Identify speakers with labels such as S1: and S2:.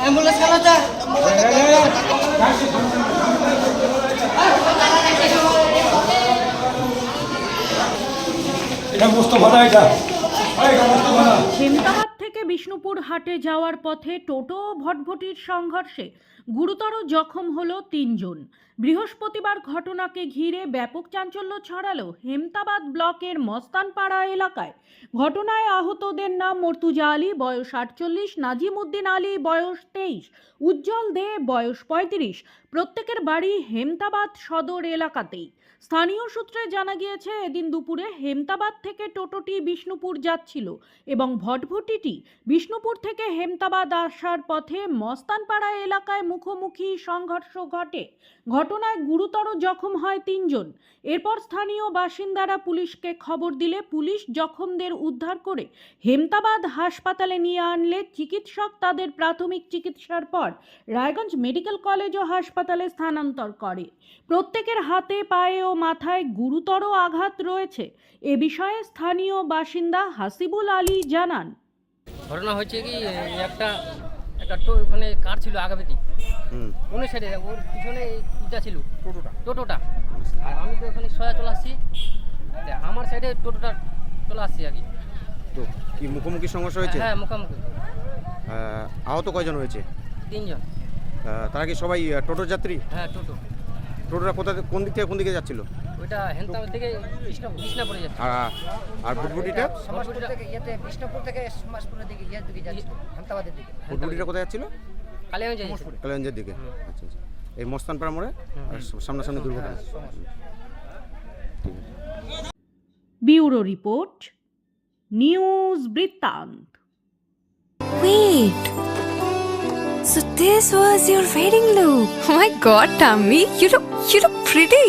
S1: Ambulance কেন যায়
S2: এটা মোস্তফা না এটা এই, এটা মোস্তফা না
S3: হেমতাবাদ থেকে বিষ্ণুপুর হাটে যাওয়ার পথে টোটো ও ভটভটির সংঘর্ষে গুরুতর জখম হলো তিনজন। বৃহস্পতিবার ঘটনাকে ঘিরে ব্যাপক চাঞ্চল্য ছড়ালো হেমতাবাদ ব্লকের মস্তানপাড়া এলাকায়। ঘটনায় আহতদের নাম মর্তুজা আলী, বয়স আটচল্লিশ নাজিম উদ্দিন আলী, বয়স তেইশ, উজ্জ্বল দে, বয়স পঁয়ত্রিশ, প্রত্যেকের বাড়ি হেমতাবাদ সদর এলাকাতেই। স্থানীয় সূত্রে জানা গিয়েছে, এদিন দুপুরে হেমতাবাদ থেকে টোটোটি বিষ্ণুপুর যাচ্ছিল এবং ভটভটিটি বিষ্ণুপুর থেকে হেমতাবাদ আসার পথে মস্তানপাড়া এলাকায় মুখোমুখি সংঘর্ষ ঘটে। ঘটনায় গুরুতর জখম হয় তিনজন। এরপর স্থানীয় বাসিন্দারা পুলিশকে খবর দিলে পুলিশ জখমদের উদ্ধার করে হেমতাবাদ হাসপাতালে নিয়ে আনলে চিকিৎসক তাদের প্রাথমিক চিকিৎসার পর রায়গঞ্জ মেডিকেল কলেজ ও হাসপাতালে স্থানান্তর করে। প্রত্যেকের হাতে, পায়ে ও মাথায় গুরুতর আঘাত রয়েছে। এ বিষয়ে স্থানীয় বাসিন্দা হাসিবুল আলী জানান।
S4: ঘটনা হয়েছে কি একটা একটা টো ওখানে কার ছিল আগামীতে? কোন সাইডে? ওর পিছনে ইটা ছিল। টোটোটা। টোটোটা। আর আমি তো ওখানে সয়া চলে আসছি। আমার সাইডে টোটোটা চলে আসছি আর কি।
S5: তো কি মুখোমুখি সমস্যা হয়েছে?
S4: হ্যাঁ মুখোমুখি।
S5: আহত কয়জন হয়েছে?
S4: তিনজন।
S5: তারা কি সবাই টোটোর যাত্রী?
S4: হ্যাঁ টোটো।
S5: টোটোটা কোথা থেকে- কোন দিক থেকে কোন দিকে যাচ্ছিল?
S4: ওইটা হেনতাম থেকে কৃষ্ণা কৃষ্ণা যাচ্ছে।
S5: আর আর
S1: সমাজপুর থেকে ইয়েতে বিষ্ণুপুর থেকে সমাজপুরের দিকে ইয়ের দিকে যাচ্ছিল হেমতাবাদের দিকে।
S5: ভুটভুটিটা কোথায় যাচ্ছিল?
S4: কালিয়াগঞ্জ যাচ্ছে।
S5: কালিগঞ্জের দিকে। আচ্ছা আচ্ছা। এই মস্তানপাড়া মোড়ে? আর সামনাসামনি দুর্ঘটনা। ঠিক
S3: ব্যুরো রিপোর্ট নিউজ বৃত্তান্ত।
S6: Wait. So this was your wedding look. Oh my god, Tammy, you look you look pretty.